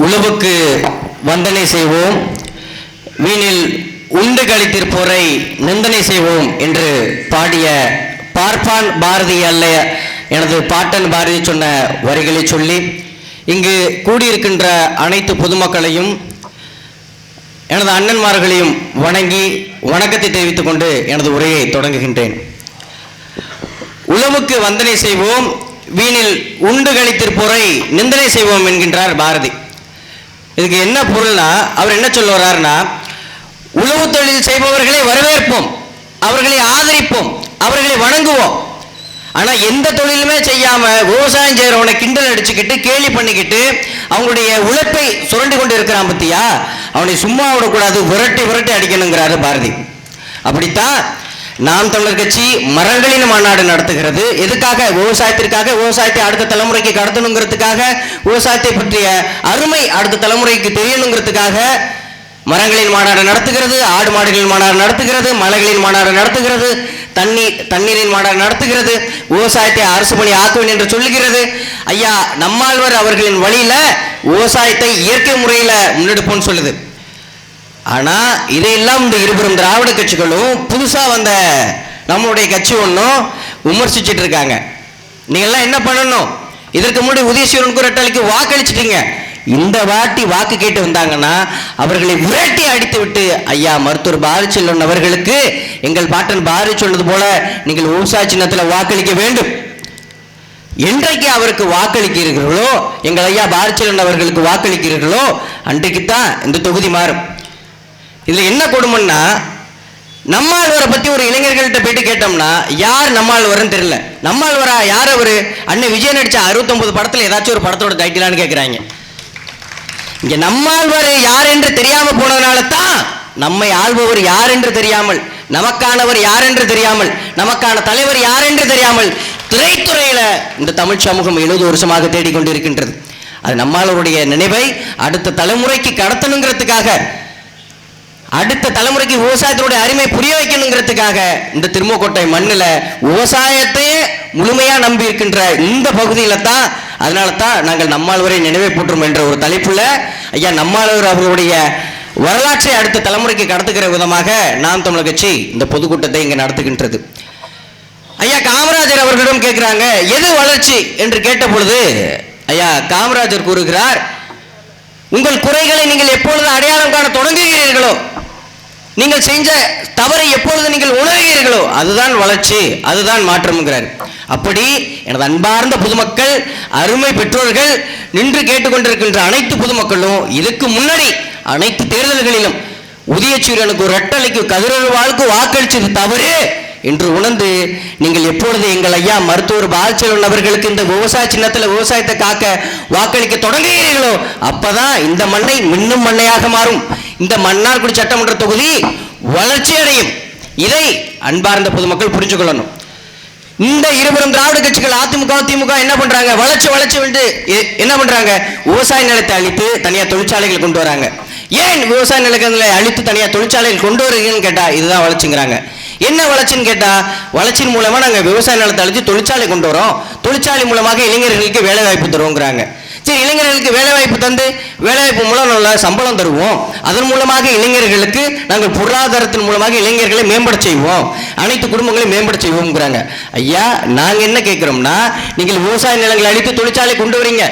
உழவுக்கு வந்தனை செய்வோம். வீணில் உண்டு கழித்திருப்போரை நிந்தனை செய்வோம் என்று பாடிய பார்ப்பான் பாரதி அல்ல எனது பாட்டன் பாரதி சொன்ன வரிகளை சொல்லி இங்கு கூடியிருக்கின்ற அனைத்து பொதுமக்களையும் எனது அண்ணன்மார்களையும் வணங்கி வணக்கத்தை தெரிவித்துக் கொண்டு எனது உரையை தொடங்குகின்றேன். உழவுக்கு வந்தனை செய்வோம் வீணில் உண்டு கழித்திருப்போரை நிந்தனை செய்வோம் என்கின்றார் பாரதி. இதுக்கு என்ன பொருள்னா அவர் என்ன சொல்ல வர்றாருன்னா உழவு தொழில் செய்பவர்களை வரவேற்போம் அவர்களை ஆதரிப்போம் அவர்களை வணங்குவோம். ஆனால் எந்த தொழிலுமே செய்யாமல் விவசாயம் செய்கிறவனை கிண்டல் அடிச்சுக்கிட்டு கேலி பண்ணிக்கிட்டு அவங்களுடைய உழைப்பை சுரண்டி கொண்டு இருக்கிறான் பத்தியா? அவனை சும்மா விடக்கூடாது விரட்டி விரட்டி அடிக்கணுங்கிறாரு பாரதி. அப்படித்தான் நாம் தமிழர் கட்சி மரங்களின் மாநாடு நடத்துகிறது. எதுக்காக? விவசாயத்திற்காக விவசாயத்தை அடுத்த தலைமுறைக்கு கடத்தணுங்கிறதுக்காக விவசாயத்தை பற்றிய அருமை அடுத்த தலைமுறைக்கு தெரியணுங்கிறதுக்காக மரங்களின் மாநாடு நடத்துகிறது ஆடு மாடுகளின் மாநாடு நடத்துகிறது மலைகளின் மாநாடு நடத்துகிறது தண்ணீர் தண்ணீரின் மாநாடு நடத்துகிறது விவசாயத்தை அரசு பணி ஆக்குவேன் என்று சொல்லுகிறது. ஐயா நம்மாழ்வார் அவர்களின் வழியில விவசாயத்தை இயற்கை முறையில முன்னெடுப்போம்னு சொல்லுது. ஆனா இதையெல்லாம் இந்த இருபுறம் திராவிட கட்சிகளும் புதுசா வந்த நம்மளுடைய கட்சி ஒன்றும் விமர்சிச்சுட்டு இருக்காங்க நீங்கள்லாம் என்ன பண்ணணும்? இதற்கு முன்னாடி உதயசீரனுக்கு குரட்டாளிக்கு வாக்களிச்சிட்டீங்க. இந்த வாட்டி வாக்கு கேட்டு வந்தாங்கன்னா அவர்களை விரட்டி அடித்து விட்டு ஐயா மருத்துவர் பாரதிச்செல்வன் அவர்களுக்கு எங்கள் பாட்டன் பாரி சொன்னது போல நீங்கள் ஊசா சின்னத்தில் வாக்களிக்க வேண்டும். என்றைக்கு அவருக்கு வாக்களிக்கிறீர்களோ எங்கள் ஐயா பாரதிச்செல்வன் அவர்களுக்கு வாக்களிக்கிறீர்களோ அன்றைக்குத்தான் இந்த தொகுதி மாறும். இதுல என்ன கொடுமைன்னா நம்மாழ்வரை பத்தி ஒரு இளைஞர்கள்ட்ட போயிட்டு கேட்டோம்னா யார் நம்மாழ்வார்னு தெரியல. நம்மாழ்வரா யார் அவர்? அண்ணன் விஜய் நடிச்ச அறுபத்தொன்பது படத்துல ஏதாச்சும் ஒரு படத்தோட டைட்டிலான்னு கேட்குறாங்க இங்க நம்மாழ்வர் யார் என்று தெரியாம போனதுனால தான் நம்மை ஆள்பவர் யார் என்று தெரியாமல் நமக்கானவர் யார் என்று தெரியாமல் நமக்கான தலைவர் யார் என்று தெரியாமல் திரைத்துறையில இந்த தமிழ் சமூகம் எழுபது வருஷமாக தேடிக்கொண்டிருக்கின்றது. அது நம்மாளவருடைய நினைவை அடுத்த தலைமுறைக்கு கடத்தணுங்கிறதுக்காக அடுத்த தலைமுறைக்கு விவசாயத்தினுடைய அருமை புரிய வைக்கணுங்கிறதுக்காக இந்த திருமக்கோட்டை மண்ணில் விவசாயத்தையே முழுமையாக நம்பி இருக்கின்ற இந்த பகுதியில தான் அதனால தான் நாங்கள் நம்மாழ்வரை நினைவை போற்றுவோம் என்ற ஒரு தலைப்புல ஐயா நம்மாழ்வர் அவர்களுடைய வரலாற்றை அடுத்த தலைமுறைக்கு கடத்துகிற விதமாக நாம் தமிழக கட்சி இந்த பொதுக்கூட்டத்தை இங்கே நடத்துகின்றது. ஐயா காமராஜர் அவர்களிடம் கேட்குறாங்க எது வளர்ச்சி? என்று கேட்ட பொழுது ஐயா காமராஜர் கூறுகிறார் உங்கள் குறைகளை நீங்கள் எப்பொழுது அடையாளம் காண தொடங்குகிறீர்களோ நீங்கள் செஞ்ச தவறை எப்பொழுது நீங்கள் உணர்கிறீர்களோ அதுதான் வளர்ச்சி அதுதான் மாற்றம்ங்கிறார். அப்படி எனது அன்பார்ந்த பொதுமக்கள் அருமை பெற்றோர்கள் நின்று கேட்டுக்கொண்டிருக்கின்ற அனைத்து பொதுமக்களும் இதுக்கு முன்னாடி அனைத்து தேர்தல்களிலும் உதயசூரியனுக்கு ஒரு ரெட்டலைக்கு கதிரொருவாளுக்கு வாக்களிச்சது தவறு என்று உணர்ந்து நீங்கள் எப்பொழுது எங்கள் ஐயா மருத்துவர் பாலச்செல்வன் அவர்களுக்கு இந்த விவசாய சின்னத்தில் விவசாயத்தை காக்க வாக்களிக்க தொடங்குகிறீர்களோ அப்பதான் இந்த மண்ணை மின்னும் மண்ணையாக மாறும். இந்த மன்னார்குடி சட்டமன்ற தொகுதி வளர்ச்சி அடையும் இதை அன்பார்ந்த பொதுமக்கள் புரிஞ்சு கொள்ளணும் இந்த இருவரும் திராவிட கட்சிகள் அதிமுக திமுக என்ன பண்றாங்க? வளர்ச்சி வளர்ச்சி வந்து என்ன பண்றாங்க? விவசாய நிலத்தை அழித்து தனியார் தொழிற்சாலைகள் கொண்டு வராங்க. ஏன் விவசாய நிலங்களை அழித்து தனியார் தொழிற்சாலைகள் கொண்டு வருகிறீங்கன்னு கேட்டா இதுதான் வளர்ச்சிங்கிறாங்க. என்ன வளர்ச்சின்னு கேட்டா வளர்ச்சியின் மூலமா நாங்க விவசாய நிலத்தை அழித்து தொழிற்சாலை கொண்டு வரோம். தொழிற்சாலை மூலமாக இளைஞர்களுக்கு வேலை வாய்ப்பு தருவோங்கிறாங்க. சரி இளைஞர்களுக்கு வேலைவாய்ப்பு தந்து வேலைவாய்ப்பு மூலம் நல்ல சம்பளம் தருவோம். அதன் மூலமாக இளைஞர்களுக்கு நாங்கள் பொருளாதாரத்தின் மூலமாக இளைஞர்களை மேம்பட செய்வோம். அனைத்து குடும்பங்களையும் மேம்பட செய்வோம்ங்கிறாங்க. ஐயா நாங்கள் என்ன கேட்குறோம்னா நீங்கள் விவசாய நிலங்களை அழித்து தொழிற்சாலை கொண்டு வரீங்க.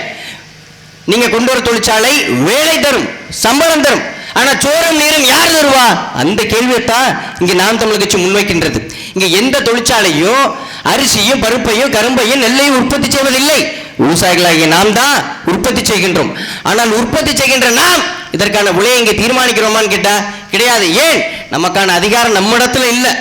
நீங்கள் கொண்டு வர தொழிற்சாலை வேலை தரும் சம்பளம் தரும். ஆனா சோறும் நீரும் யார் தருவா? அந்த கேள்வியைத்தான் இங்க நாம் தமிழ் கட்சி முன்வைக்கின்றது. இங்க எந்த தொழிற்சாலையும் அரிசியும் பருப்பையும் கரும்பையும் நெல்லையும் உற்பத்தி செய்வதில்லை. விவசாயிகளாகிய நாம் தான் உற்பத்தி செய்கின்றோம். ஆனால் உற்பத்தி செய்கின்ற நாம் இதற்கான விலையை இங்கே தீர்மானிக்கிறோமான்னு கேட்டால் கிடையாது. ஏன்? நமக்கான அதிகாரம் நம்மிடத்துல இல்லை.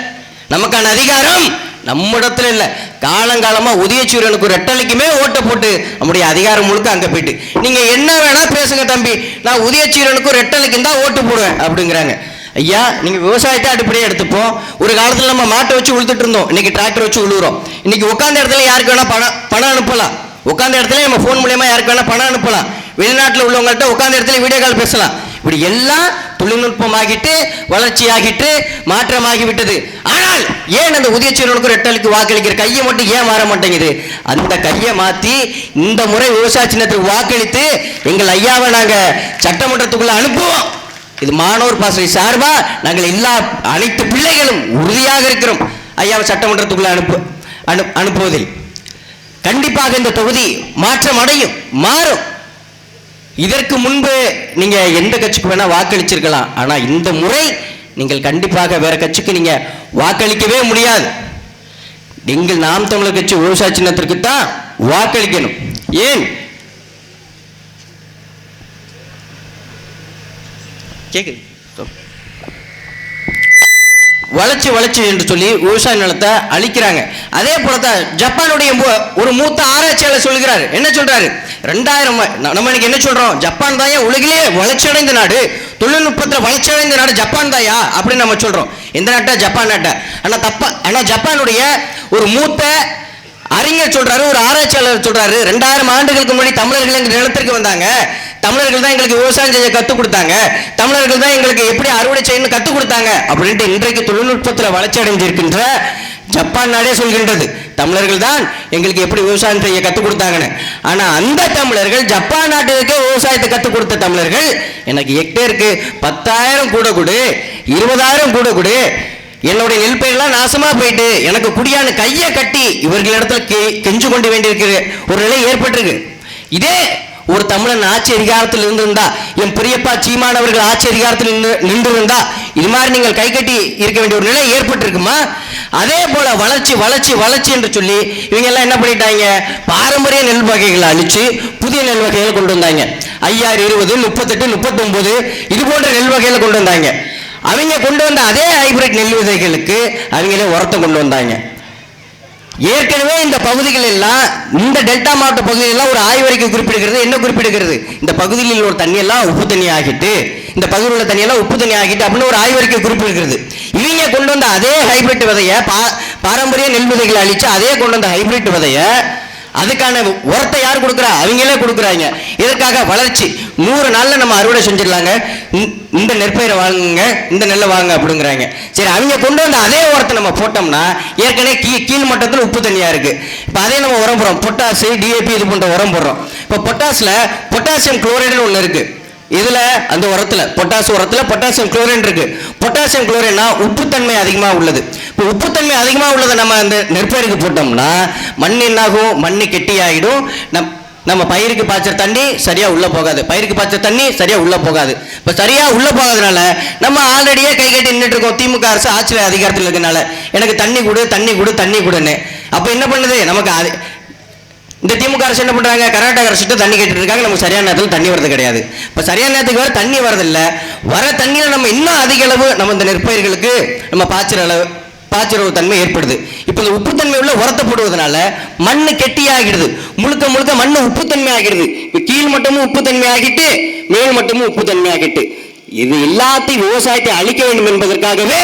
நமக்கான அதிகாரம் நம்மிடத்துல இல்லை. காலங்காலமாக உதயச்சூரியனுக்கு ஒரு ரெட்டலைக்குமே ஓட்டை போட்டு நம்முடைய அதிகாரம் முழுக்க அங்கே போயிட்டு நீங்கள் என்ன வேணால் பேசுங்க தம்பி. நான் உதயசூரியனுக்கு ஒரு ரெட்டலைக்கு தான் ஓட்டு போடுவேன். அப்படிங்கிறாங்க. ஐயா நீங்கள் விவசாயத்தை அடிப்படையாக எடுத்துப்போம். ஒரு காலத்தில் நம்ம மாட்டை வச்சு உழுத்துட்டு இருந்தோம். இன்னைக்கு டிராக்டர் வச்சு உழுவுறோம். இன்னைக்கு உட்காந்த இடத்துல யாருக்கு வேணால் பணம் பணம் அனுப்பலாம். உட்காந்த இடத்துல நம்ம ஃபோன் மூலியமா யாருக்கு வேணா பணம் அனுப்பலாம். வெளிநாட்டில் உள்ளவங்கள்ட்ட உட்காந்த இடத்துல வீடியோ கால் பேசலாம். இப்படி எல்லாம் தொழில்நுட்பமாகிட்டு வளர்ச்சியாகிட்டு மாற்றமாகி விட்டது ஆனால் ஏன் அந்த உதயச்சீரனுக்கு ரெட்டலுக்கு வாக்களிக்கிற கையை மட்டும் ஏன் மாற மாட்டேங்குது? அந்த கையை மாற்றி இந்த முறை விவசாய சின்னத்துக்கு வாக்களித்து எங்கள் ஐயாவை நாங்கள் சட்டமன்றத்துக்குள்ளே அனுப்புவோம். இது மாணவர் பாசறை சார்பாக நாங்கள் எல்லா அனைத்து பிள்ளைகளும் உறுதியாக இருக்கிறோம். ஐயாவை சட்டமன்றத்துக்குள்ளே அனுப்பு அனு அனுப்புவதில். கண்டிப்பாக இந்த தொகுதி மாற்றம் அடையும் மாறும். இதற்கு முன்பு நீங்க எந்த கட்சிக்கு வேணா வாக்களிச்சிருக்கலாம். ஆனா இந்த முறை நீங்கள் கண்டிப்பாக வேற கட்சிக்கு நீங்க வாக்களிக்கவே முடியாது. நீங்கள் நாம் தமிழர் கட்சி விவசாய சின்னத்திற்கு தான் வாக்களிக்கணும். ஏன்? கேக்குது. வளர்ச்சி வளர்ச்சி என்று சொல்லி விவசாய நிலத்தை அழிக்கிறாங்க. அதே போல தான் ஜப்பானுடைய ஒரு மூத்த ஆராய்ச்சியாளர் சொல்கிறார் என்ன சொல்றாரு? ரெண்டாயிரம் நம்ம இன்னைக்கு என்ன சொல்றோம்? ஜப்பான் தாயா உலகிலேயே வளர்ச்சி அடைந்த நாடு? தொழில்நுட்பத்தில் வளர்ச்சி அடைந்த நாடு ஜப்பான் தாயா அப்படின்னு நம்ம சொல்றோம். எந்த நாட்டா ஜப்பான் நாட்டை. ஆனா தப்பா ஆனா ஜப்பானுடைய ஒரு மூத்த அறிஞர் சொல்றாரு ஒரு ஆராய்ச்சியாளர் சொல்றாரு. ரெண்டாயிரம் ஆண்டுகளுக்கு முன்னாடி தமிழர்கள் எங்கள் நிலத்திற்கு வந்தாங்க. தமிழர்கள் தான் எங்களுக்கு விவசாயம் செய்ய கற்றுக் கொடுத்தாங்க. தமிழர்கள் தான் எங்களுக்கு எப்படி அறுவடை செய்யணும்னு கற்றுக் கொடுத்தாங்க. அப்படின்ட்டு இன்றைக்கு தொழில்நுட்பத்தில் வளர்ச்சி அடைஞ்சிருக்கின்ற ஜப்பான் நாடே சொல்கின்றது. தமிழர்கள் தான் எங்களுக்கு எப்படி விவசாயம் செய்ய கற்றுக் கொடுத்தாங்கன்னு. ஆனா அந்த தமிழர்கள் ஜப்பான் நாட்டிற்கே விவசாயத்தை கற்றுக் கொடுத்த தமிழர்கள் எனக்கு ஹெக்டேருக்கு பத்தாயிரம் கூட கொடு இருபதாயிரம் கூட கொடு. என்னுடைய நெல்பயிரெல்லாம் நாசமா போயிட்டு எனக்கு குடியான கையை கட்டி இவர்களிடத்துல கெ கெஞ்சு கொண்டு வேண்டியிருக்கிற ஒரு நிலை ஏற்பட்டிருக்கு. இதே ஒரு தமிழன் ஆட்சி அதிகாரத்தில் இருந்திருந்தா என் பெரியப்பா சீமானவர்கள் ஆட்சி அதிகாரத்தில் நின்று நின்றிருந்தா இது மாதிரி நீங்கள் கை கட்டி இருக்க வேண்டிய ஒரு நிலை ஏற்பட்டிருக்குமா? அதே போல வளர்ச்சி வளர்ச்சி வளர்ச்சி என்று சொல்லி இவங்க எல்லாம் என்ன பண்ணிட்டாங்க? பாரம்பரிய நெல் வகைகளை அழிச்சு புதிய நெல் வகைகளை கொண்டு வந்தாங்க. ஐயாறு இருபது முப்பத்தெட்டு முப்பத்தொன்பது இது போன்ற நெல் வகைகளை கொண்டு வந்தாங்க. அவங்க கொண்டு வந்த அதே ஹைபிரிட் நெல் விதைகளுக்கு அவங்களே உரத்தை கொண்டு வந்தாங்க. ஏற்கனவே இந்த பகுதிகள் எல்லாம் இந்த டெல்டா மாவட்ட பகுதியெல்லாம் ஒரு ஆய்வறிக்கை குறிப்பிடுகிறது. என்ன குறிப்பிடுகிறது? இந்த பகுதியில் ஒரு தண்ணி எல்லாம் உப்பு தண்ணி ஆகிட்டு இந்த பகுதியில் உள்ள தண்ணி எல்லாம் உப்பு தண்ணி ஆகிட்டு அப்படின்னு ஒரு ஆய்வறிக்கை குறிப்பிடுகிறது. இவங்க கொண்டு வந்த அதே ஹைபிரிட் விதையை பா- பாரம்பரிய நெல் விதைகளை அழிச்சு அதே கொண்டு வந்த ஹைபிரிட் விதையை அதுக்கான உரத்தை யார் கொடுக்குறா? அவங்களே கொடுக்குறாங்க. இதற்காக வளர்ச்சி. நூறு நாளில் நம்ம அறுவடை செஞ்சிடலாங்க. இந்த- இந்த நெற்பயிரை வாங்குங்க இந்த நெல்லை வாங்க அப்படிங்கிறாங்க. சரி அவங்க கொண்டு வந்த அதே உரத்தை நம்ம போட்டோம்னா ஏற்கனவே கீ கீழ் மட்டத்தில் உப்பு தண்ணியாக இருக்குது இப்போ அதே நம்ம உரம் போடுறோம். பொட்டாசு டிஏபி இது போன்ற உரம் போடுறோம். இப்போ பொட்டாஸில் பொட்டாசியம் குளோரைடுன்னு ஒன்று இருக்குது இதில் அந்த உரத்தில் பொட்டாஸ் உரத்தில் பொட்டாசியம் குளோரைன் இருக்கு. பொட்டாசியம் குளோரைனா உப்புத்தன்மை அதிகமாக உள்ளது. இப்போ உப்புத்தன்மை அதிகமாக உள்ளதை நம்ம அந்த நெற்பயிருக்கு போட்டோம்னா மண் என்னாகும்? மண் கெட்டியாயிடும். நம் நம்ம பயிருக்கு பாய்ச்சற தண்ணி சரியாக உள்ளே போகாது. பயிருக்கு பாய்ச்சற தண்ணி சரியாக உள்ளே போகாது. இப்போ சரியாக உள்ளே போகாதனால நம்ம ஆல்ரெடியே கை கட்டி நின்றுட்டு இருக்கோம். திமுக அரசு ஆட்சியில் அதிகாரத்தில் இருக்கனால. எனக்கு தண்ணி கொடு தண்ணி கொடு தண்ணி கொடுன்னு. அப்போ என்ன பண்ணுது? நமக்கு அது இந்த திமுக அரசு என்ன பண்ணுறாங்க கர்நாடக அரசுட்டு தண்ணி கேட்டுட்டு இருக்காங்க நமக்கு சரியான நேரத்தில் தண்ணி வரது கிடையாது. இப்போ சரியான நேரத்துக்கு வர தண்ணி வரதில்லை வர தண்ணியில் நம்ம இன்னும் அதிக அளவு நம்ம இந்த நெற்பயிர்களுக்கு நம்ம பாய்ச்சிற அளவு பாய்ச்சிறவு தன்மை ஏற்படுது. இப்போ இந்த உப்புத்தன்மை உள்ள உரத்தை போடுவதனால மண் கெட்டியாகிடுது. முழுக்க முழுக்க மண் உப்புத்தன்மை ஆகிடுது. இப்போ கீழ் மட்டமும் உப்புத்தன்மை ஆகிட்டு மேல் மட்டமும் உப்புத்தன்மை ஆகிட்டு. இது எல்லாத்தையும் விவசாயத்தை அழிக்க வேண்டும் என்பதற்காகவே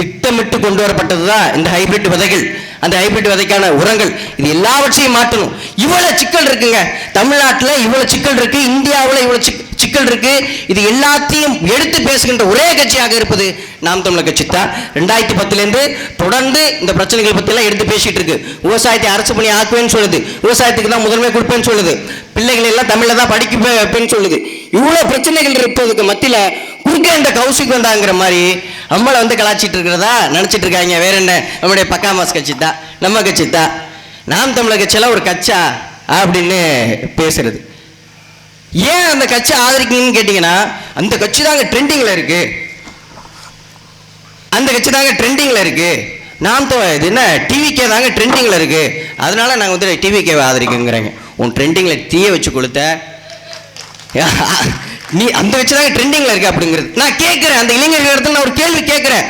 திட்டமிட்டு கொண்டு வரப்பட்டதுதான் இந்த ஹைபிரிட் விதைகள். அந்த ஹைபிரிட் விதைக்கான உரங்கள் இது எல்லாவற்றையும் மாற்றணும். இவ்வளோ சிக்கல் இருக்குங்க. தமிழ்நாட்டில் இவ்வளோ சிக்கல் இருக்கு இந்தியாவில் இவ்வளோ சிக்கல் இருக்கு. இது எல்லாத்தையும் எடுத்து பேசுகின்ற ஒரே கட்சியாக இருப்பது நாம் தமிழர் கட்சி தான். ரெண்டாயிரத்தி பத்துலேருந்து தொடர்ந்து இந்த பிரச்சனைகள் பற்றிலாம் எடுத்து பேசிட்டு இருக்கு. விவசாயத்தை அரசு பணி ஆக்குவேன்னு சொல்லுது. விவசாயத்துக்கு தான் முதன்மை கொடுப்பேன்னு சொல்லுது. பிள்ளைகள் எல்லாம் தமிழில் தான் படிக்க வைப்பேன்னு சொல்லுது. இவ்வளோ பிரச்சனைகள் இருப்பதுக்கு மத்தியில் குறுக்க இந்த கௌசிக் வந்தாங்கிற மாதிரி நம்மளை வந்து கலாச்சிட்டு இருக்கிறதா? நினச்சிட்டு இருக்காங்க. வேற என்ன? நம்முடைய பக்காமாஸ் கட்சி தான். நம்ம கட்சி தான். நாம் தமிழர் கட்சியெல்லாம் ஒரு கட்சா? அப்படின்னு பேசுறது. ஏன் அந்த கட்சி ஆதரிக்கீங்கன்னு கேட்டிங்கன்னா அந்த கட்சி தாங்க ட்ரெண்டிங்கில் இருக்கு. அந்த கட்சி தாங்க ட்ரெண்டிங்கில் இருக்கு. நாம் தோ இது என்ன? டிவிக்கே தாங்க ட்ரெண்டிங்கில் இருக்கு. அதனால நாங்கள் வந்து டிவிக்கேவை ஆதரிக்குங்கிறாங்க உன் ட்ரெண்டிங்கில் தீய வச்சு கொடுத்த நீ அந்த வச்சுதாங்க ட்ரெண்டிங்ல இருக்கு அப்படிங்கிறது. நான் கேட்கிறேன் அந்த இளைஞர்கள் இடத்துல நான் ஒரு கேள்வி கேட்கிறேன்.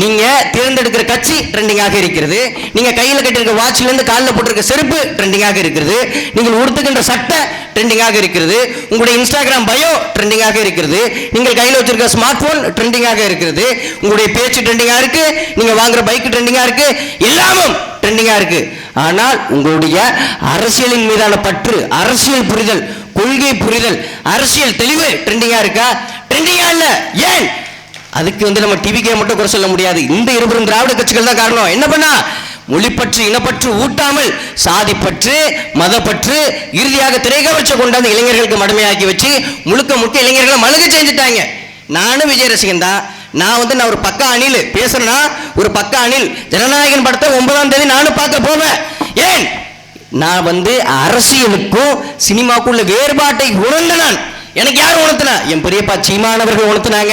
நீங்க தேர்ந்தெடுக்கிற கட்சி ட்ரெண்டிங்காக இருக்கிறது. நீங்க கையில கட்டிருக்க வாட்ச்ல இருந்து காலில் போட்டிருக்க செருப்பு ட்ரெண்டிங்காக இருக்கிறது. நீங்கள் உடுத்துகின்ற சட்டை ட்ரெண்டிங்காக இருக்கிறது. உங்களுடைய இன்ஸ்டாகிராம் பயோ ட்ரெண்டிங்காக இருக்கிறது. நீங்கள் கையில் வச்சிருக்க ஸ்மார்ட் போன் ட்ரெண்டிங்காக இருக்கிறது. உங்களுடைய பேச்சு ட்ரெண்டிங்காக இருக்கு. நீங்க வாங்குற பைக் ட்ரெண்டிங்காக இருக்கு. எல்லாமும் ட்ரெண்டிங்காக இருக்கு. ஆனால் உங்களுடைய அரசியலின் மீதான பற்று அரசியல் புரிதல் கொள்கை புரிதல். அரசியல் தெளிவு ட்ரெண்டிங்கா இருக்கா? ட்ரெண்டிங்கா இல்ல. ஏன்? அதுக்கு வந்து நம்ம டிவிக்கே மட்டும் குறை சொல்ல முடியாது. இந்த இருவரும் திராவிட கட்சிகள் தான் காரணம். என்ன பண்ணா? மொழிப்பற்று இனப்பற்று ஊட்டாமல் சாதிப்பற்று மதப்பற்று இறுதியாக திரைக்கவர்ச்சி கொண்டாந்து இளைஞர்களுக்கு மடமையாக்கி வச்சு முழுக்க முழுக்க இளைஞர்களை மழுக செஞ்சுட்டாங்க. நானும் விஜய் ரசிகன் தான். நான் வந்து நான் ஒரு பக்க அணில் பேசுறேன்னா ஒரு பக்க அணில் ஜனநாயகன் படத்தை ஒன்பதாம் தேதி நானும் பார்க்க போவேன். ஏன்? நான் வந்து அரசியலுக்கும் சினிமாக்குள்ள வேறுபாட்டை உணர்ந்த நான். எனக்கு யார் உணர்த்தினா? என் பெரியப்பா சீமானவர்கள் உணர்த்தினாங்க.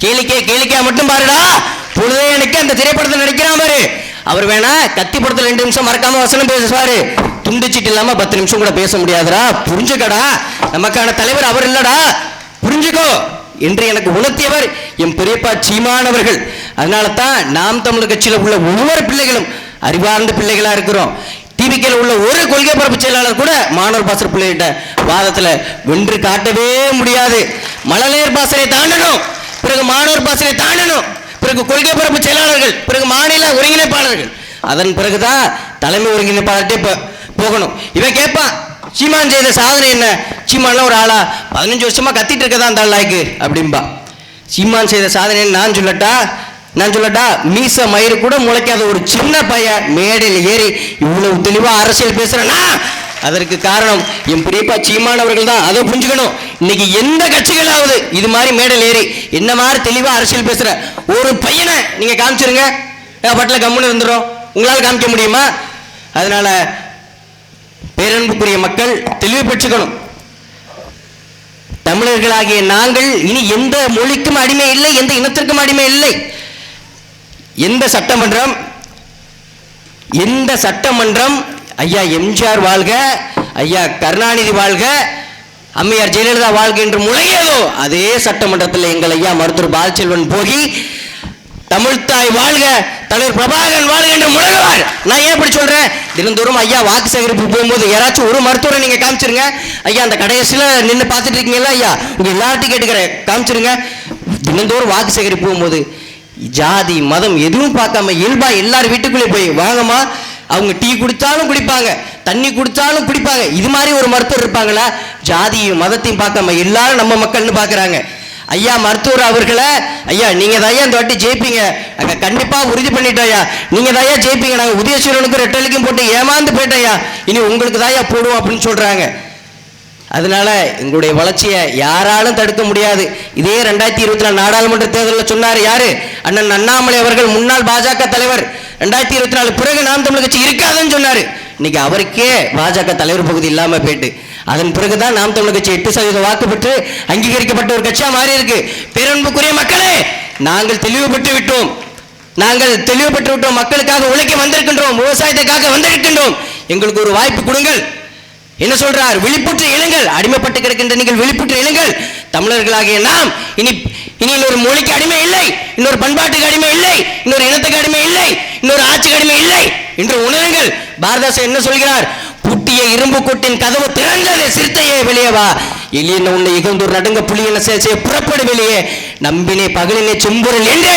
கேளிக்கை கேளிக்கையா மட்டும் பாருடா. பொழுதே எனக்கு அந்த திரைப்படத்தில் நடிக்கிறா பாரு. அவர் வேணா கத்தி படத்தில் ரெண்டு நிமிஷம் மறக்காம வசனம் பேசுவாரு துண்டுச்சிட்டு இல்லாம பத்து நிமிஷம் கூட பேச முடியாதுடா. புரிஞ்சுக்கடா. நமக்கான தலைவர் அவர் இல்லடா. புரிஞ்சுக்கோ. என்று எனக்கு உணர்த்தியவர் என் பெரியப்பா சீமானவர்கள் அதனால தான் நாம் தமிழர் கட்சியில் உள்ள ஒவ்வொரு பிள்ளைகளும் அறிவார்ந்த பிள்ளைகளா இருக்கிறோம். டிவிக்கில் உள்ள ஒரு கொள்கை பரப்பு செயலாளர் கூட மாணவர் பாசர் பிள்ளைகிட்ட வாதத்தில் வென்று காட்டவே முடியாது. மழலையர் பாசனை தாண்டணும். பிறகு மாணவர் பாசனை தாண்டணும். பிறகு கொள்கை பரப்பு செயலாளர்கள் பிறகு மாநில ஒருங்கிணைப்பாளர்கள். அதன் பிறகுதான் தலைமை ஒருங்கிணைப்பாளர்கிட்டே போ- போகணும். இவன் கேட்பான் சீமான் செய்த சாதனை என்ன? சீமான்லாம் ஒரு ஆளா பதினஞ்சு வருஷமா கத்திட்டு இருக்கதான் அந்த லாய்க்கு அப்படிம்பா. சீமான் செய்த சாதனை நான் சொல்லட்டா நான் சொல்லட்டா மீச மயிறு கூட முளைக்காத ஒரு சின்ன பையன் மேடையில் ஏறி இவ்வளவு தெளிவாக அரசியல் பேசுகிறேன்னா அதற்கு காரணம் என் பெரியப்பா சீமானவர்கள் தான். அதை புரிஞ்சுக்கணும். இன்னைக்கு எந்த கட்சிகளாவது இது மாதிரி மேடையில் ஏறி என்ன மாதிரி தெளிவாக அரசியல் பேசுற ஒரு பையனை நீங்க காமிச்சிருங்க. பட்டில் கம்முன்னு இருந்துடும் உங்களால் காமிக்க முடியுமா? அதனால பேரன்புக்குரிய மக்கள் தெளிவு பெற்றுக்கணும். தமிழர்களாகிய நாங்கள் இனி எந்த மொழிக்கும் அடிமை இல்லை எந்த இனத்திற்கும் அடிமை இல்லை. எந்த சட்டமன்றம்? எந்த சட்டமன்றம்? ஐயா எம்ஜிஆர் வாழ்க ஐயா கருணாநிதி வாழ்க அம்மையார் ஜெயலலிதா வாழ்க என்று முழையதோ அதே சட்டமன்றத்தில் எங்கள் ஐயா மருத்துவர் பாலச்செல்வன் போகி தமிழ்த்தாய் வாழ்க தலைவர் பிரபாகரன் வாழ்க என்று முழங்குவார் நான் ஏன் இப்படி சொல்றேன்? தினந்தோறும் ஐயா வாக்கு சேகரிப்பு போகும்போது யாராச்சும் ஒரு மருத்துவரை நீங்க காமிச்சிருங்க. ஐயா அந்த கடைசியில் நின்று பார்த்துட்டு இருக்கீங்களா ஐயா உங்க எல்லார்ட்டையும் கேட்டுக்கிறேன். காமிச்சிருங்க. தினந்தோறும் வாக்கு சேகரிப்பு போகும்போது ஜாதி மதம் எதுவும் பார்க்காம இயல்பா எல்லார் வீட்டுக்குள்ளே போய் வாங்கம்மா அவங்க டீ குடித்தாலும் குடிப்பாங்க தண்ணி குடித்தாலும் குடிப்பாங்க. இது மாதிரி ஒரு மருத்துவர் இருப்பாங்களா? ஜாதியும் மதத்தையும் பார்க்காம எல்லாரும் நம்ம மக்கள்னு பார்க்குறாங்க. ஐயா மருத்துவர் அவர்களை ஐயா நீங்க தான் இந்த வாட்டி ஜெயிப்பீங்க. நாங்க கண்டிப்பாக உறுதி பண்ணிட்டோம் ஐயா. நீங்க தான் ஜெயிப்பீங்க. நாங்கள் உதயசூரனுக்கும் ரெட்டலுக்கும் போட்டு ஏமாந்து போயிட்டோம் ஐயா. இனி உங்களுக்கு தான் போடுவோம் அப்படின்னு சொல்றாங்க. அதனால எங்களுடைய வளர்ச்சியை யாராலும் தடுக்க முடியாது. இதே ரெண்டாயிரத்தி இருபத்தி நாலு நாடாளுமன்ற தேர்தலில் சொன்னார் யாரு? அண்ணன் அண்ணாமலை அவர்கள் முன்னாள் பாஜக தலைவர். ரெண்டாயிரத்தி இருபத்தி நாலு பிறகு நாம் தமிழ் கட்சி இருக்காதுன்னு சொன்னாரு. இன்னைக்கு அவருக்கே பாஜக தலைவர் பகுதி இல்லாம போயிட்டு அதன் பிறகுதான் நாம் தமிழ் கட்சி எட்டு சதவீத வாக்கு பெற்று அங்கீகரிக்கப்பட்ட ஒரு கட்சியா மாறி இருக்கு. பேரன்புக்குரிய மக்களே நாங்கள் தெளிவு பெற்று விட்டோம். நாங்கள் தெளிவு பெற்று விட்டோம். மக்களுக்காக உழைக்க வந்திருக்கின்றோம். விவசாயத்துக்காக வந்திருக்கின்றோம். எங்களுக்கு ஒரு வாய்ப்பு கொடுங்கள். என்ன சொல்றார்? விழிப்புற்று எழுங்கள் அடிமைப்பட்டு கிடக்கின்ற நீங்கள் விழிப்புற்று எழுங்கள் தமிழர்களாகிய நாம் இனி இனி இன்னொரு மொழிக்கு அடிமை இல்லை. இன்னொரு பண்பாட்டுக்கு அடிமை இல்லை. இன்னொரு இனத்துக்கு அடிமை இல்லை. இன்னொரு ஆட்சிக்கு அடிமை இல்லை. என்று உணருங்கள். பாரதாசன் என்ன சொல்கிறார்? புட்டிய இரும்பு கொட்டின் கதவு திறந்தது. சிறுத்தையே வெளியே வா. எளியன உன்னை இகழ்ந்தோர் நடுங்க புலியன சேசைய புறப்படு வெளியே. நம்பினே பகலினை செம்புரல் என்று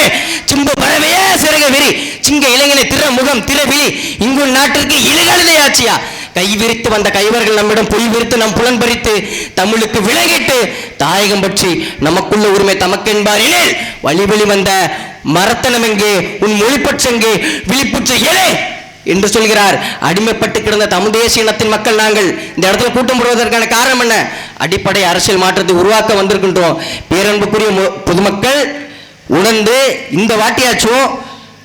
சிம்பு பறவையே சிறக விரி. சிங்க இளைஞனை திற முகம் திற விழி இங்குள் நாட்டிற்கு இழுகழுதை ஆட்சியா கை விரித்து வந்த கைவர்கள் நம்மிடம் பொய் விரித்து நம் புலன் பறித்து தமிழுக்கு விலகிட்டு தாயகம் பற்றி நமக்குள்ள உரிமை தமக்கென்பார் எனில் வந்த மரத்தனம் எங்கே? உன் மொழிப்பற்றெங்கே விழிப்புற்று ஏழே என்று சொல்கிறார். அடிமைப்பட்டு கிடந்த தமிழ் தேசிய இனத்தின் மக்கள் நாங்கள். இந்த இடத்துல கூட்டம் போடுவதற்கான காரணம் என்ன? அடிப்படை அரசியல் மாற்றத்தை உருவாக்க வந்திருக்கின்றோம். பேரன்புக்குரிய மு- பொதுமக்கள் உணர்ந்து இந்த வாட்டியாச்சும்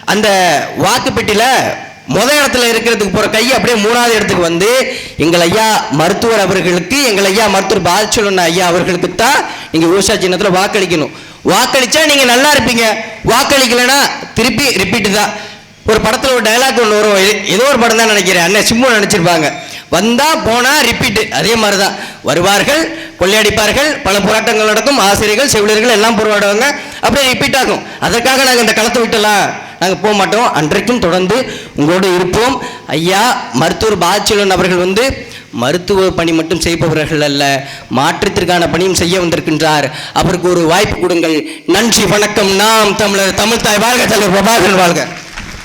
அந்த வாக்குப்பெட்டியில முத இடத்துல இருக்கிறதுக்கு போற கை அப்படியே மூணாவது இடத்துக்கு வந்து எங்கள் ஐயா மருத்துவர் அவர்களுக்கு எங்கள் ஐயா மருத்துவர் பாலச்சலன் ஐயா அவர்களுக்கு தான் நீங்க ஊஷா சின்னத்துல வாக்களிக்கணும். வாக்களிச்சா நீங்க நல்லா இருப்பீங்க. வாக்களிக்கலைன்னா திருப்பி ரிப்பீட் தான். ஒரு படத்துல ஒரு டைலாக் ஒன்று வரும். ஏதோ ஒரு படம் தான் நினைக்கிறேன். அண்ணன் சிம்மு நினைச்சிருப்பாங்க. வந்தா போனா ரிப்பீட்டு அதே மாதிரி தான் வருவார்கள் கொள்ளையடிப்பார்கள் பல போராட்டங்கள் நடக்கும். ஆசிரியர்கள் செவிலியர்கள் எல்லாம் போராடுவாங்க. அப்படியே ரிப்பீட் ஆகும். அதற்காக நாங்கள் இந்த களத்தை விட்டலாம். நாங்கள் போக மாட்டோம். அன்றைக்கும் தொடர்ந்து உங்களோடு இருப்போம். ஐயா மருத்துவர் பாதிச்சுள்ள அவர்கள் வந்து மருத்துவ பணி மட்டும் செய்பவர்கள் அல்ல மாற்றத்திற்கான பணியும் செய்ய வந்திருக்கின்றார். அவருக்கு ஒரு வாய்ப்பு கொடுங்கள். நன்றி வணக்கம். நாம் தமிழர் தமிழ் தாய் வாழ்க தலைவர் பிரபாகரன் வாழ்க.